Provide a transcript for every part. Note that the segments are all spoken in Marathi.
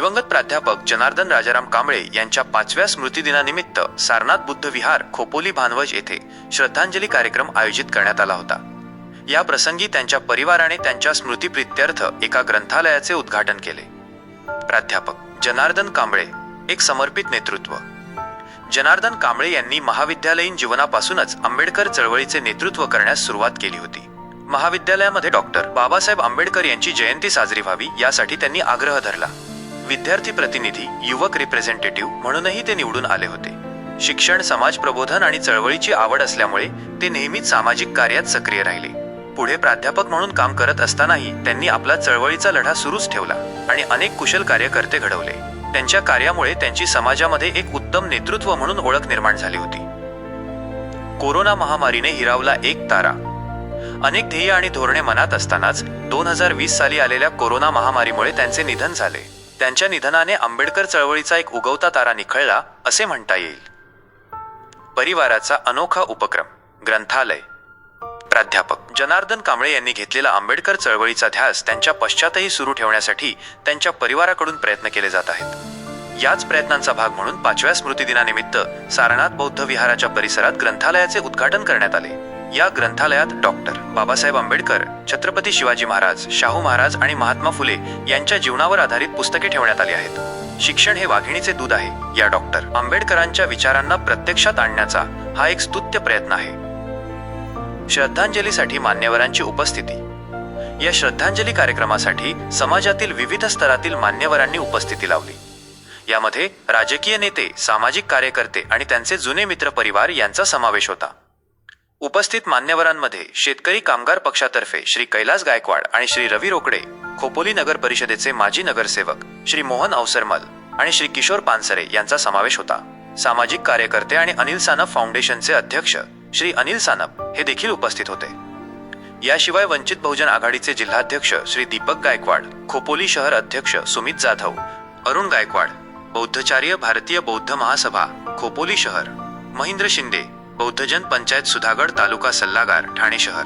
दिवंगत प्राध्यापक जनार्दन राजाराम कांबळे यांच्या पाचव्या स्मृतिदिनानिमित्त सारनाथ बुद्ध विहार खोपोली भानवज येथे श्रद्धांजली कार्यक्रम आयोजित करण्यात आला होता. या प्रसंगी त्यांच्या परिवाराने त्यांच्या स्मृतिप्रित्यर्थ एका ग्रंथालयाचे उद्घाटन केले. प्राध्यापक जनार्दन कांबळे एक समर्पित नेतृत्व. जनार्दन कांबळे यांनी महाविद्यालयीन जीवनापासूनच आंबेडकर चळवळीचे नेतृत्व करण्यास सुरुवात केली होती. महाविद्यालयामध्ये डॉक्टर बाबासाहेब आंबेडकर यांची जयंती साजरी व्हावी यासाठी त्यांनी आग्रह धरला. विद्यार्थी प्रतिनिधी युवक रिप्रेझेंटेटिव्ह म्हणूनही ते निवडून आले होते. शिक्षण समाज प्रबोधन आणि चळवळीची आवड असल्यामुळे ते नेहमीच सामाजिक कार्यात सक्रिय राहिले. पुढे प्राध्यापक म्हणून काम करत असतानाही त्यांनी आपला चळवळीचा लढा सुरूच ठेवला आणि अनेक कुशल कार्यकर्ते घडवले. त्यांच्या कार्यामुळे त्यांची समाजामध्ये एक उत्तम नेतृत्व म्हणून ओळख निर्माण झाली होती. कोरोना महामारीने हिरावला एक तारा. अनेक ध्येय आणि धोरणे मनात असतानाच दोन हजार वीस साली आलेल्या कोरोना महामारीमुळे त्यांचे निधन झाले. त्यांच्या निधनाने आंबेडकर चळवळीचा एक उगवता तारा निखळला असे म्हणता येईल. परिवाराचा अनोखा उपक्रम ग्रंथालय. प्राध्यापक जनार्दन कांबळे यांनी घेतलेला आंबेडकर चळवळीचा ध्यास त्यांच्या पश्चातही सुरू ठेवण्यासाठी त्यांच्या परिवाराकडून प्रयत्न केले जात आहेत. याच प्रयत्नांचा भाग म्हणून पाचव्या स्मृतिदिनानिमित्त सारनाथ बौद्ध विहाराच्या परिसरात ग्रंथालयाचे उद्घाटन करण्यात आले. या ग्रंथालयात डॉक्टर बाबासाहेब आंबेडकर छत्रपती शिवाजी महाराज शाहू महाराज आणि महात्मा फुले यांच्या जीवनावर आधारित पुस्तके ठेवण्यात आली आहेत. शिक्षण हे वाघिणीचे दूध आहे या डॉक्टर आंबेडकरांच्या विचारांना प्रत्यक्षात आणण्याचा हा एक स्तुत्य प्रयत्न आहे. श्रद्धांजलीसाठी मान्यवरांची उपस्थिती. या श्रद्धांजली कार्यक्रमासाठी समाजातील विविध स्तरातील मान्यवरांनी उपस्थिती लावली. यामध्ये राजकीय नेते सामाजिक कार्यकर्ते आणि त्यांचे जुने मित्र परिवार यांचा समावेश होता. उपस्थित मान्यवरांमध्ये शेतकरी कामगार पक्षातर्फे श्री कैलास गायकवाड आणि श्री रवी रोकडे खोपोली नगर परिषदेचे माजी नगरसेवक श्री मोहन अवसरमल आणि श्री किशोर पानसरे यांचा समावेश होता. सामाजिक कार्यकर्ते आणि अनिल सानप फाउंडेशनचे अध्यक्ष श्री अनिल सानप हे देखील उपस्थित होते. याशिवाय वंचित बहुजन आघाडीचे जिल्हाध्यक्ष श्री दीपक गायकवाड खोपोली शहर अध्यक्ष सुमित जाधव अरुण गायकवाड बौद्धचार्य भारतीय बौद्ध महासभा खोपोली शहर महेंद्र शिंदे बौद्धजन पंचायत सुधागड तालुका सल्लागार ठाणे शहर.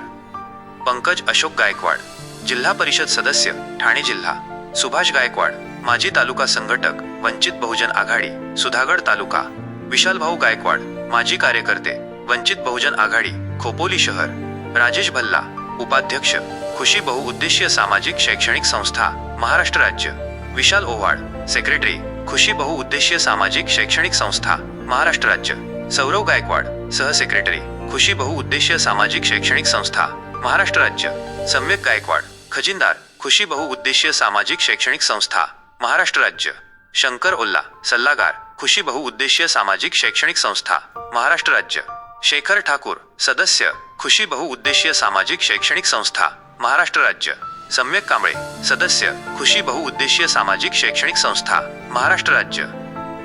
पंकज अशोक गायकवाड जिल्हा परिषद सदस्य ठाणे जिल्हा. सुभाष गायकवाड माजी तालुका संघटक वंचित बहुजन आघाडी सुधागड तालुका. विशाल भाऊ गायकवाड माजी कार्यकर्ते वंचित बहुजन आघाडी खोपोली शहर. राजेश भल्ला उपाध्यक्ष खुशी बहुउद्देशीय सामाजिक शैक्षणिक संस्था महाराष्ट्र राज्य. विशाल ओव्हाड सेक्रेटरी खुशी बहुउद्देशीय सामाजिक शैक्षणिक संस्था महाराष्ट्र राज्य. सौरव गायकवाड सहसेक्रेटरी खुशी बहुउद्देशीय सामाजिक शैक्षणिक संस्था महाराष्ट्र राज्य. सम्यक गायकवाड खजिनदार खुशी बहुउद्देशीय सामाजिक शैक्षणिक संस्था महाराष्ट्र राज्य. शंकर ओल्ला सल्लागार खुशी बहुउद्देशीय सामाजिक शैक्षणिक संस्था महाराष्ट्र राज्य. शेखर ठाकूर सदस्य खुशी बहुउद्देशीय सामाजिक शैक्षणिक संस्था महाराष्ट्र राज्य. सम्यक कांबळे सदस्य खुशी बहुउद्देशीय सामाजिक शैक्षणिक संस्था महाराष्ट्र राज्य.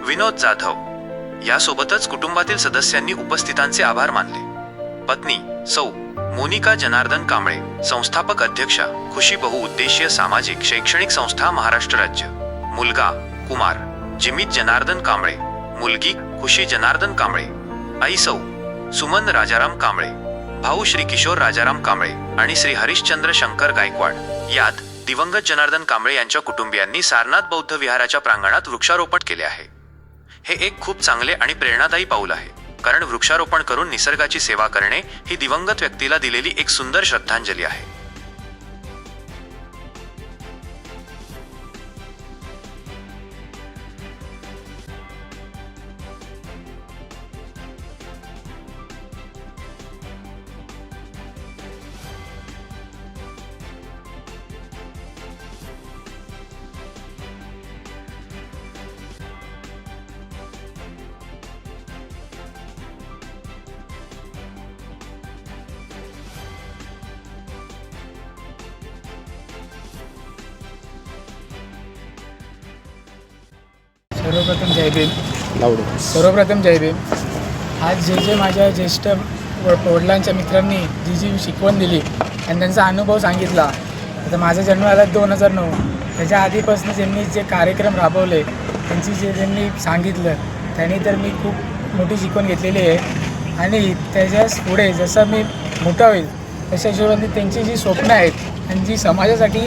विनोद जाधव यासोबतच कुटुंबातील सदस्यांनी उपस्थितांचे आभार मानले. पत्नी सौ मोनिका जनार्दन कांबळे संस्थापक अध्यक्षा खुशी बहुउद्देशीय सामाजिक शैक्षणिक संस्था महाराष्ट्र राज्य. मुलगा कुमार जिमित जनार्दन कांबळे. मुलगी खुशी जनार्दन कांबळे. आई सौ सुमन राजाराम कांबळे. भाऊ श्री किशोर राजाराम कांबळे आणि श्री हरिश्चंद्र शंकर गायकवाड. यात दिवंगत जनार्दन कांबळे यांच्या कुटुंबियांनी सारनाथ बौद्ध विहाराच्या प्रांगणात वृक्षारोपण केले आहे. हे एक खूप चांगले आणि प्रेरणादायी पाऊल आहे. कारण वृक्षारोपण करून निसर्गाची सेवा करणे ही दिवंगत व्यक्तीला दिलेली एक सुंदर श्रद्धांजली आहे. सर्वप्रथम जय भीम. लावडे. सर्वप्रथम जय भीम. आज जे जे माझ्या ज्येष्ठ व- वडिलांच्या मित्रांनी जी जी शिकवण दिली आणि त्यांचा अनुभव सांगितला आता माझा जन्म आला दोन हजार नऊ. त्याच्या आधीपासून ज्यांनी जे कार्यक्रम राबवले त्यांची जे त्यांनी सांगितलं त्यांनी तर मी खूप मोठी शिकवण घेतलेली आहे. आणि त्याच्याच पुढे जसं मी मोठा होईल तशा हिशोबाने त्यांची जी स्वप्न आहेत आणि जी समाजासाठी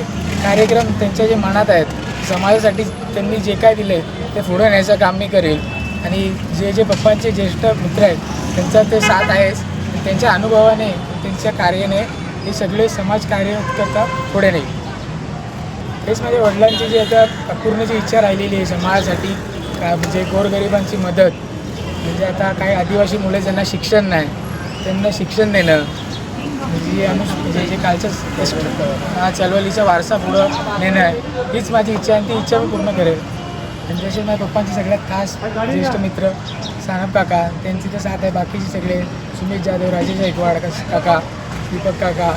कार्यक्रम त्यांच्या जे मनात आहेत समाजासाठी त्यांनी जे काय दिले ते पुढे न्यायचं काम मी करेल. आणि जे जे पप्पांचे ज्येष्ठ मित्र आहेत त्यांचा ते साथ आहेच. त्यांच्या अनुभवाने त्यांच्या कार्याने हे सगळे समाज कार्य करता पुढे नाही हेच माझ्या वडिलांची जी आता अपूर्ण जी इच्छा राहिलेली आहे समाजासाठी का म्हणजे गोरगरिबांची मदत म्हणजे आता काही आदिवासी मुले ज्यांना शिक्षण नाही त्यांना शिक्षण देणं म्हणजे जे म्हणजे जे कालच्या हा चळवळीचा वारसा पुढं नेणं आहे हीच माझी इच्छा आहे आणि ती इच्छा मी पूर्ण करेल. आणि तसे माझ्या पप्पांचे सगळ्यात खास ज्येष्ठ मित्र सानप काका त्यांची तर साथ आहे बाकीचे सगळे सुमित जाधव राजेश गायकवाड काका दीपक काका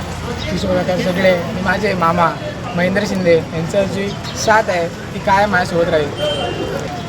किशोर काका सगळे माझे मामा महेंद्र शिंदे यांचं जी साथ आहे ती काय माझ्यासोबत राहील.